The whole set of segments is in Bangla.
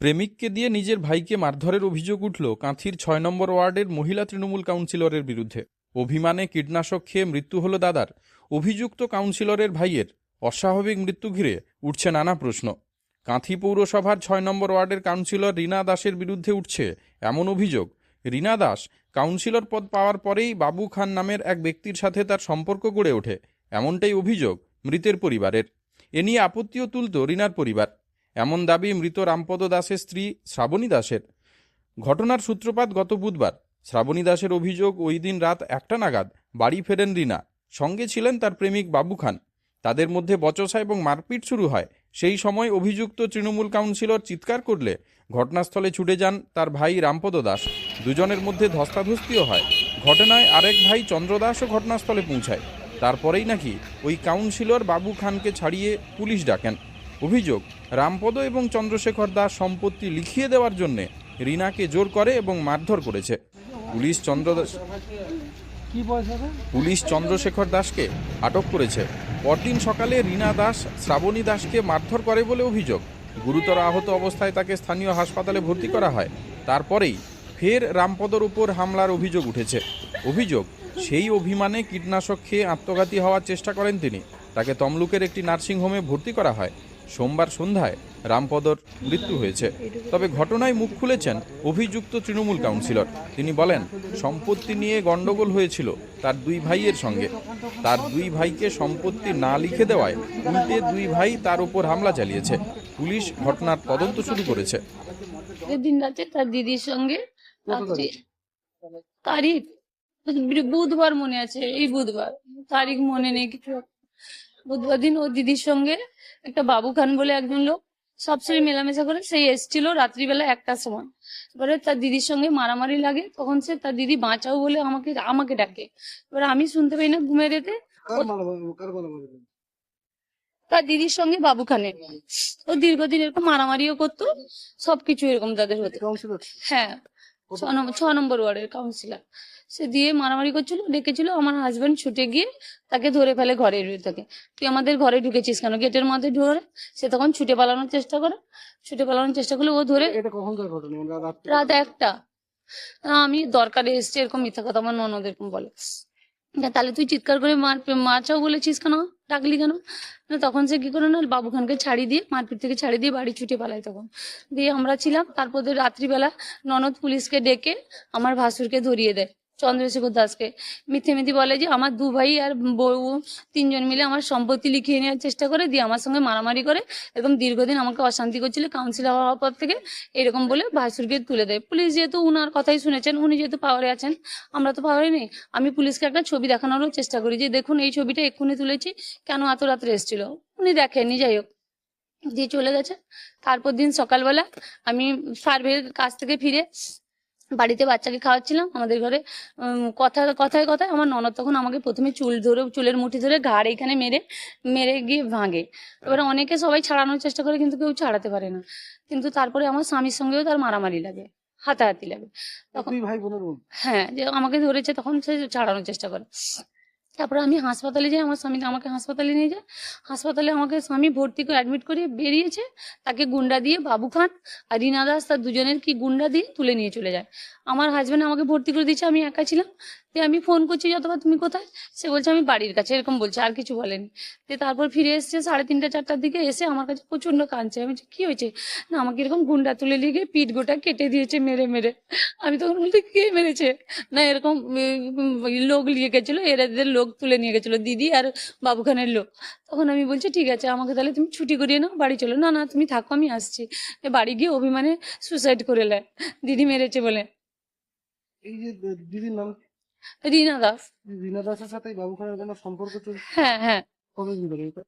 প্রেমিককে দিয়ে নিজের ভাইকে মারধরের অভিযোগ উঠল কাঁথির ছয় নম্বর ওয়ার্ডের মহিলা তৃণমূল কাউন্সিলরের বিরুদ্ধে। অভিমানে কীটনাশক খেয়ে মৃত্যু হল দাদার। অভিযুক্ত কাউন্সিলরের ভাইয়ের অস্বাভাবিক মৃত্যু ঘিরে উঠছে নানা প্রশ্ন। কাঁথি পৌরসভার ছয় নম্বর ওয়ার্ডের কাউন্সিলর রীনা দাসের বিরুদ্ধে উঠছে এমন অভিযোগ। রীনা দাস কাউন্সিলর পদ পাওয়ার পরেই বাবু খান নামের এক ব্যক্তির সাথে তার সম্পর্ক গড়ে ওঠে। এমনটাই অভিযোগ মৃতের পরিবারের। এ নিয়ে আপত্তিও তুলত রিনার পরিবার। এমন দাবি মৃত রামপদ দাসের স্ত্রী শ্রাবণী দাসের। ঘটনার সূত্রপাত গত বুধবার। শ্রাবণী দাসের অভিযোগ, ওই দিন রাত একটা নাগাদ বাড়ি ফেরেন রিনা। সঙ্গে ছিলেন তার প্রেমিক বাবু খান। তাদের মধ্যে বচসা এবং মারপিট শুরু হয়। সেই সময় অভিযুক্ত তৃণমূল কাউন্সিলর চিৎকার করলে ঘটনাস্থলে ছুটে যান তার ভাই রামপদ দাস। দুজনের মধ্যে ধস্তাধস্তিও হয়। ঘটনায় আরেক ভাই চন্দ্র দাসও ঘটনাস্থলে পৌঁছায়। তারপরেই নাকি ওই কাউন্সিলর বাবু খানকে ছাড়িয়ে পুলিশ ডাকেন। অভিযোগ রামপদ এবং চন্দ্রশেখর দাস সম্পত্তি লিখিয়ে দেওয়ার জন্যে রিনাকে জোর করে এবং মারধর করেছে। পুলিশ চন্দ্র? পুলিশ চন্দ্রশেখর দাসকে আটক করেছে। পরদিন সকালে রীনা দাস শ্রাবণী দাসকে মারধর করে বলে অভিযোগ। গুরুতর আহত অবস্থায় তাকে স্থানীয় হাসপাতালে ভর্তি করা হয়। তারপরেই ফের রামপদর উপর হামলার অভিযোগ উঠেছে। অভিযোগ সেই অভিমানে কীটনাশক খেয়ে আত্মঘাতী হওয়ার চেষ্টা করেন তিনি। তাকে তমলুকের একটি নার্সিংহোমে ভর্তি করা হয়। সোমবার সন্ধ্যায় রামপদর মৃত্যু হয়েছে। তবে ঘটনায় মুখ খুলেছেন অভিযুক্ত তৃণমূল কাউন্সিলর। তিনি বলেন, সম্পত্তি নিয়ে গন্ডগোল হয়েছিল তার দুই ভাইয়ের সঙ্গে। তার দুই ভাইকে সম্পত্তি না লিখে দেওয়ায় উল্টে দুই ভাই তার উপর হামলা চালিয়েছে। পুলিশ ঘটনার তদন্ত শুরু করেছে। রাতে তার দিদির সঙ্গে তারিখ, বুধবার মনে আছে, এই বুধবার। তারিখ মনে নেই কিছু। বুধবার দিন ও দিদির সঙ্গে একটা বাবু খান বলে একজন লোক সবসময় মেলামেশা করে সেই এসছিল রাত্রিবেলা একটার সময়। এবারে তার দিদির সঙ্গে মারামারি লাগে তখন সে তার দিদি বাঁচাও বলে আমাকে আমাকে ডাকে। এবারে আমি শুনতে পাই না কার মালামাল তার দিদির সঙ্গে বাবু খানের। ও দীর্ঘদিন এরকম মারামারিও করতো সবকিছু এরকম তাদের হতো। হ্যাঁ। ছ নম্বর ওয়ার্ডের কাউন্সিলার সে দিয়ে মারামারি করছিল ডেকেছিল আমার হাজব্যান্ড ছুটে গিয়ে তাকে ধরে ফেলে ঘরে থাকে। তুই আমাদের ঘরে ঢুকেছিস কেন? গেটের মধ্যে ঢুকে সে তখন ছুটে পালানোর চেষ্টা করে। ছুটে পালানোর চেষ্টা করলে ও ধরে রাত একটা। আমি দরকারে এসছি এরকম মিথ্যা কথা আমার ননদ এরকম বলে। তাহলে তুই চিৎকার করে মার মারচাও বলেছিস কেন? ডাকলি কেন? তখন সে কি করে না, বাবুখানকে ছাড়ি দিয়ে, মারপিট থেকে ছাড়ি দিয়ে বাড়ি ছুটে পালায় তখন। দিয়ে আমরা ছিলাম, তারপর রাত্রিবেলা ননদ পুলিশকে ডেকে আমার ভাসুরকে ধরিয়ে দেয়। চন্দ্রশেখর দাসকে। মিথ্যে মিথি বলে যে, আমার দু ভাই আর বউ, তিনজন মিলে আমার সম্পত্তি লিখিয়ে নেওয়ার চেষ্টা করে, দিয়ে আমার সঙ্গে মারামারি করে এরকম দীর্ঘদিন আমাকে অশান্তি করছিল কাউন্সিলর হওয়ার পর থেকে এরকম বলে ভাসুরকে তুলে দেয়। পুলিশ যেহেতু উনার কথাই শুনেছেন, উনি যেহেতু পাওয়ারে আছেন, আমরা তো পাওয়ারে নেই। আমি পুলিশকে একটা ছবি দেখানোরও চেষ্টা করি যে, দেখুন, এই ছবিটা এক্ষুনি তুলেছি, কেন এত রাত্রে এসেছিল? উনি দেখেননি, যাই হোক। দিয়ে চলে গেছে, তারপর দিন সকালবেলা আমি সার্ভের কাছ থেকে ফিরে বাড়িতে বাচ্চাকে খাওয়াচ্ছিলাম আমাদের ঘরে কথা কথায় কথায় আমার ননদ তখন আমাকে প্রথমে চুল ধরে চুলের মুঠি ধরে ঘাড় এখানে মেরে মেরে গিয়ে ভাঙে। এবার অনেকে সবাই ছাড়ানোর চেষ্টা করে কিন্তু কেউ ছাড়াতে পারে না। কিন্তু তারপরে আমার স্বামীর সঙ্গেও তার মারামারি লাগে হাতাহাতি লাগে। তখন হ্যাঁ যে আমাকে ধরেছে তখন সে ছাড়ানোর চেষ্টা করে। তারপরে আমি হাসপাতালে যাই, আমার স্বামী আমাকে হাসপাতালে নিয়ে যায়। হাসপাতালে আমাকে স্বামী ভর্তি করে অ্যাডমিট করে বেরিয়েছে, তাকে গুন্ডা দিয়ে বাবু খান আর রিনা দাস তার দুজনের কি গুন্ডা দিয়ে তুলে নিয়ে চলে যায়। আমার হাজব্যান্ড আমাকে ভর্তি করে দিয়েছে, আমি একা ছিলাম। দিয়ে আমি ফোন করছি যতবার তুমি কোথায়? সে বলছে আমি বাড়ির কাছে। এরকম বলছে আর কিছু বলেনি। দিয়ে তারপর ফিরে এসছে সাড়ে তিনটা চারটার দিকে এসে আমার কাছে প্রচণ্ড কাঁদছে। আমি বলছি, কি হয়েছে? না আমাকে এরকম গুন্ডা তুলে নিয়ে গিয়ে পিঠ গোটা কেটে দিয়েছে মেরে মেরে। আমি তখন বলতে কে মেরেছে? না এরকম লোক নিয়ে গেছিল এদের লোক তুলে নিয়ে গেছিল দিদি আর বাবুখানের লোক। তখন আমি বলছি ঠিক আছে আমাকে তাহলে তুমি ছুটি করিয়ে নাও বাড়ি চলো। না না তুমি থাকো আমি আসছি। বাড়ি গিয়ে অভিমানে সুসাইড করে নেয় দিদি মেরেছে বলে। এই যে দিদির নাম রিনা দাস। রীনা দাসের সাথে বাবু খানের কোনো সম্পর্ক চলছে হ্যাঁ হ্যাঁ। কতদিন ধরে এটা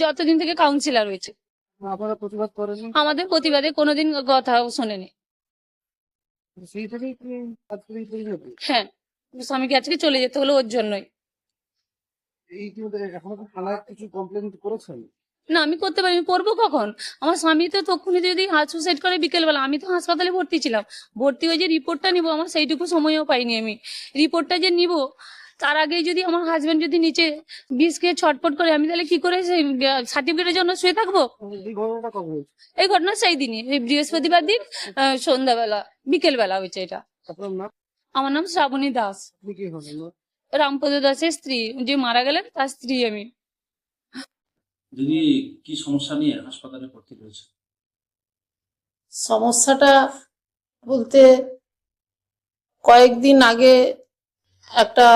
যতদিন থেকে কাউন্সিলর হয়েছে। আপনারা প্রতিবাদ করেননি? আমাদের প্রতিবাদে কোনোদিন কথাও শোনেনি। সেই থেকেই কি আজকের এই পরিণতি। হ্যাঁ স্বামীকে আজকে চলে যেতে হলো ওর জন্যই। এই ইতিমধ্যে এখনও কি থানায় কিছু কমপ্লেন করেছেন? না আমি করতে পারি আমি করব কখন? আমার স্বামী তো তখনই যদি হাত সুসাইড করে বিকেলবেলা আমি তো হাসপাতালে ভর্তি ছিলাম। ভর্তি হয়ে যে রিপোর্টটা নিব আমার সেইটুকু সময়ও পাইনি আমি। রিপোর্টটা যে নিব তার আগেই যদি আমার হাজবেন্ড যদি নিচে বিষ খেয়ে ছটপট করে আমি তাহলে কি করে সেই সার্টিফিকেটের জন্য শুয়ে থাকব? এই ঘটনা সেই দিনই এই বৃহস্পতিবার দিন সন্ধ্যাবেলা বিকেল বেলা হয়েছে এটা। আমার নাম শ্রাবণী দাস। রামপদ দাসের স্ত্রী যে মারা গেলেন তার স্ত্রী আমি। দিদি কি সমস্যা নিয়ে হাসপাতালে ভর্তি রয়েছে? সমস্যাটা বলতে কয়েকদিন আগে একটা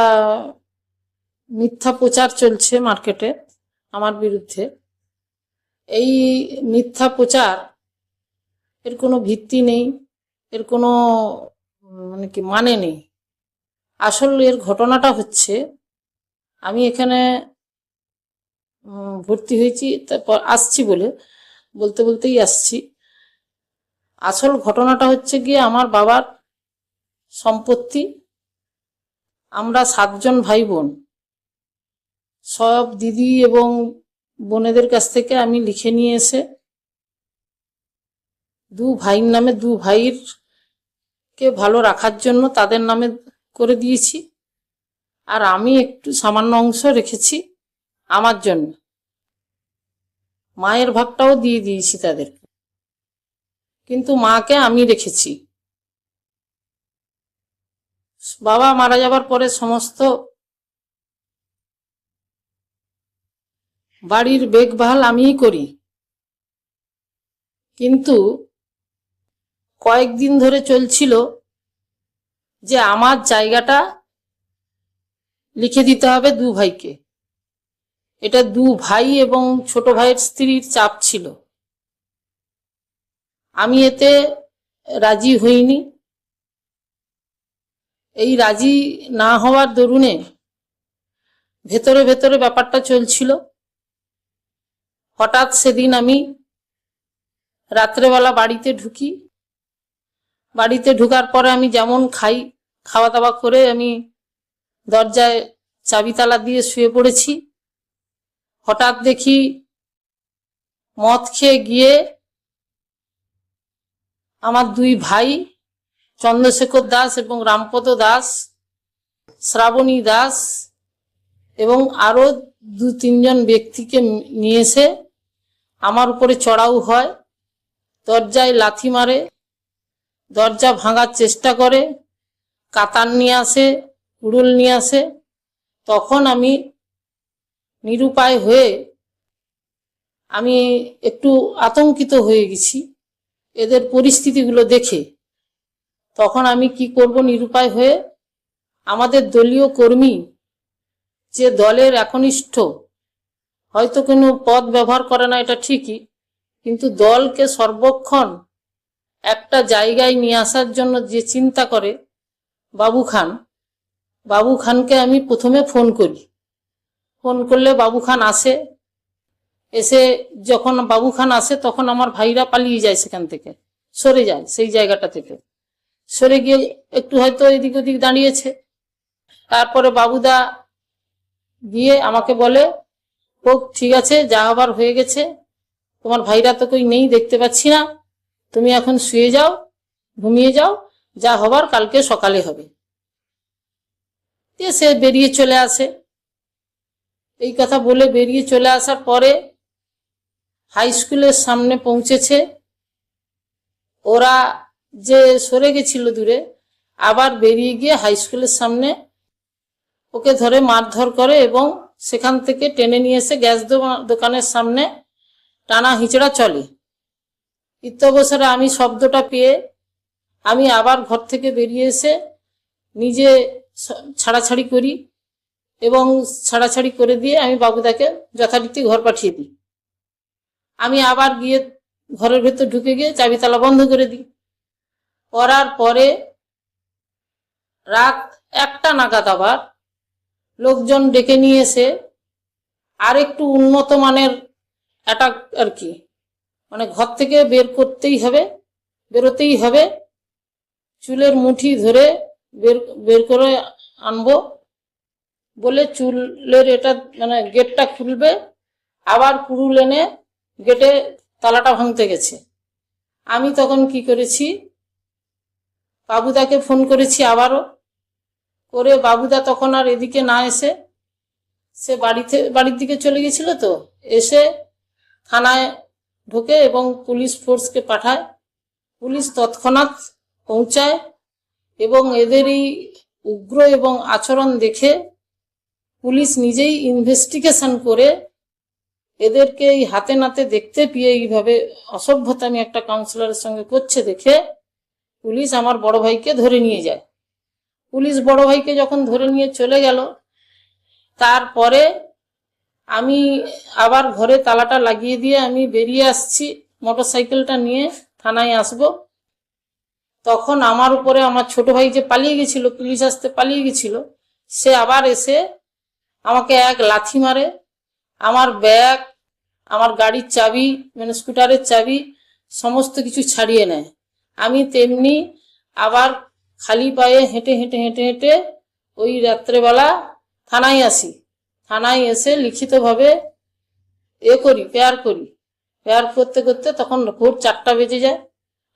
মিথ্যা প্রচার চলছে মার্কেটে আমার বিরুদ্ধে। এই মিথ্যা প্রচার এর কোনো ভিত্তি নেই, এর কোনো মানে কি মানে নেই। আসল এর ঘটনাটা হচ্ছে, আমি এখানে ভর্তি হয়েছি, তারপর আসছি বলে, বলতে বলতেই আসছি। আসল ঘটনাটা হচ্ছে গিয়ে আমার বাবার সম্পত্তি, আমরা সাতজন ভাই বোন সব দিদি এবং বোনেদের কাছ থেকে আমি লিখে নিয়ে এসে দু ভাইয়ের নামে, দু ভাইয়ের কে ভালো রাখার জন্য তাদের নামে করে দিয়েছি। আর আমি একটু সামান্য অংশ রেখেছি। আমার জন্য। মায়ের ভাগটাও দিয়ে দিয়েছি তাদেরকে। কিন্তু মাকে আমি রেখেছি। বাবা মারা যাবার পরে সমস্ত বাড়ির দেখভাল আমিই করি। কিন্তু কয়েকদিন ধরে চলছিল যে আমার জায়গাটা লিখে দিতে হবে দু ভাইকে। এটা দু ভাই এবং ছোট ভাইয়ের স্ত্রীর চাপ ছিল। আমি এতে রাজি হইনি। এই রাজি না হওয়ার দরুনে ভেতরে ভেতরে ব্যাপারটা চলছিল। হঠাৎ সেদিন আমি রাত্রেবেলা বাড়িতে ঢুকি। বাড়িতে ঢুকার পরে আমি যেমন খাই, খাওয়া দাওয়া করে আমি দরজায় চাবি তালা দিয়ে শুয়ে পড়েছি। হঠাৎ দেখি মদ খেয়ে গিয়ে আমার দুই ভাই চন্দ্রশেখর দাস এবং রামপদ দাস, শ্রাবণী দাস এবং আরও দু তিনজন ব্যক্তিকে নিয়ে এসে আমার উপরে চড়াও হয়, দরজায় লাথি মারে, দরজা ভাঙার চেষ্টা করে কাতার নিয়ে আসে কুড়ুল নিয়ে আসে। তখন আমি নিরুপায় হয়ে আমি একটু আতঙ্কিত হয়ে গেছি এদের পরিস্থিতিগুলো দেখে। তখন আমি কি করব নিরুপায় হয়ে? আমাদের দলীয় কর্মী যে দলের একনিষ্ঠ, হয়তো কোনো পদ ব্যবহার করে না, এটা ঠিকই, কিন্তু দলকে সর্বক্ষণ একটা জায়গায় নিয়ে আসার জন্য যে চিন্তা করে, বাবু খান, বাবু খানকে আমি প্রথমে ফোন করি। ফোন করলে বাবু খান আসে। এসে যখন বাবু খান আসে, তখন আমার ভাইরা পালিয়ে যায় সেখান থেকে। সরে যায় সেই জায়গাটা থেকে। সরে গিয়ে একটু হয়তো এদিক ওদিক দাঁড়িয়েছে। তারপরে বাবুদা গিয়ে আমাকে বলে, হোক, ঠিক আছে, যা হবার হয়ে গেছে। তোমার ভাইরা তো কই নেই, দেখতে পাচ্ছি না। তুমি এখন শুয়ে যাও, ঘুমিয়ে যাও। যা হবার কালকে সকালে হবে। সে বেরিয়ে চলে আসে। এই কথা বলে বেরিয়ে চলে আসার পরে হাই স্কুলের সামনে পৌঁছেছে। ওরা যে সরে গেছিল দূরে, আবার বেরিয়ে গিয়ে হাই স্কুলের সামনে ওকে ধরে মারধর করে এবং সেখান থেকে টেনে নিয়ে এসে গ্যাস দোকা- দোকানের সামনে টানা হিঁচড়া চলে। ইত্যবসরে আমি শব্দটা পেয়ে আমি আবার ঘর থেকে বেরিয়ে এসে নিজে ছাড়াছাড়ি করি। এবং ছাড়াছাড়ি করে দিয়ে আমি বাবুদাকে যথারীতি ঘর পাঠিয়ে দিই। আমি আবার গিয়ে ঘরের ভেতর ঢুকে গিয়ে চাবি তালা বন্ধ করে দিই। করার পরে রাত একটা নাগাদ আবার লোকজন ডেকে নিয়ে এসে আর একটু উন্নত মানের অ্যাটাক আর কি মানে ঘর থেকে বের করতেই হবে, বেরোতেই হবে, চুলের মুঠি ধরে বের বের করে আনব। বলে চুলের এটা মানে গেটটা খুলবে, আবার কুড়ুল এনে গেটে তালাটা ভাঙতে গেছে। আমি তখন কি করেছি, বাবুদাকে ফোন করেছি আবারও, করে বাবুদা তখন আর এদিকে না এসে, সে বাড়িতে, বাড়ির দিকে চলে গেছিল তো, এসে থানায় ঢোকে এবং পুলিশ ফোর্সকে পাঠায়। পুলিশ তৎক্ষণাৎ পৌঁছায় এবং এদের এই উগ্র এবং আচরণ দেখে পুলিশ নিজেই ইনভেস্টিগেশন করে এদেরকে এই হাতে নাতে দেখতে পেয়ে এইভাবে অসভ্যতামি একটা কাউন্সিলরের সঙ্গে করছে দেখে পুলিশ আমার বড় ভাইকে ধরে নিয়ে যায়। পুলিশ বড় ভাইকে যখন ধরে নিয়ে চলে গেল, তারপরে আমি আবার ঘরে তালাটা লাগিয়ে দিয়ে আমি বেরিয়ে আসছি মোটর সাইকেলটা নিয়ে থানায় আসব। তখন আমার উপরে আমার ছোট ভাই যে পালিয়ে গেছিল, পুলিশ আসতে পালিয়ে গেছিল, সে আবার এসে আমাকে এক লাথি মারে, আমার ব্যাগ, আমার গাড়ির চাবি মানে স্কুটারের চাবি, সমস্ত কিছু ছাড়িয়ে নেয়। আমি তেমনি আবার খালি পায়ে হেঁটে হেঁটে হেঁটে হেঁটে ওই রাত্রেবেলা থানায় আসি। থানায় এসে লিখিতভাবে এ করি, পেয়ার করি। পেয়ার করতে করতে তখন ভোর চারটা বেজে যায়।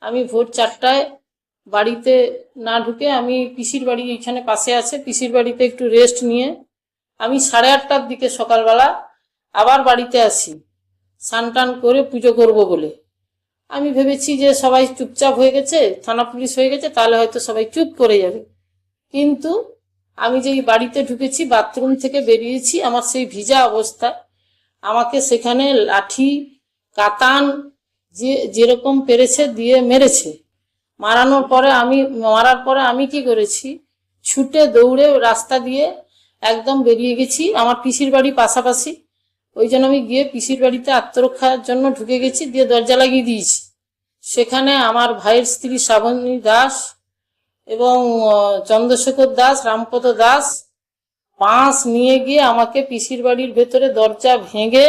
আমি ভোর চারটায় বাড়িতে না ঢুকে আমি পিসির বাড়ি এখানে পাশে আছে, পিসির বাড়িতে একটু রেস্ট নিয়ে আমি সাড়ে আটটার দিকে সকালবেলা আবার বাড়িতে আসি। স্নান টান করে পুজো করব বলে। আমি ভেবেছি যে সবাই চুপচাপ হয়ে গেছে, থানা পুলিশ হয়ে গেছে, তাহলে হয়তো সবাই চুপ করে যাবে। কিন্তু আমি যেই বাড়িতে ঢুকেছি, বাথরুম থেকে বেরিয়েছি, আমার সেই ভিজা অবস্থা। আমাকে সেখানে লাঠি, কাতান, যে, যেরকম পেরেছে দিয়ে মেরেছে। মারানোর পরে আমি, মারার পরে আমি কি করেছি? ছুটে দৌড়ে রাস্তা দিয়ে একদম বেরিয়ে গেছি। আমার পিসির বাড়ি পাশাপাশি। ওই জন্য আমি গিয়ে পিসির বাড়িতে আত্মরক্ষার জন্য ঢুকে গেছি, দিয়ে দরজা লাগিয়ে দিয়েছি। সেখানে আমার ভাইয়ের স্ত্রী শ্রাবণী দাস এবং চন্দ্রশেখর দাস, রামপদ দাস পাঁচ নিয়ে গিয়ে আমাকে পিসির বাড়ির ভেতরে দরজা ভেঙে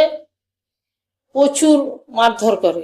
প্রচুর মারধর করে।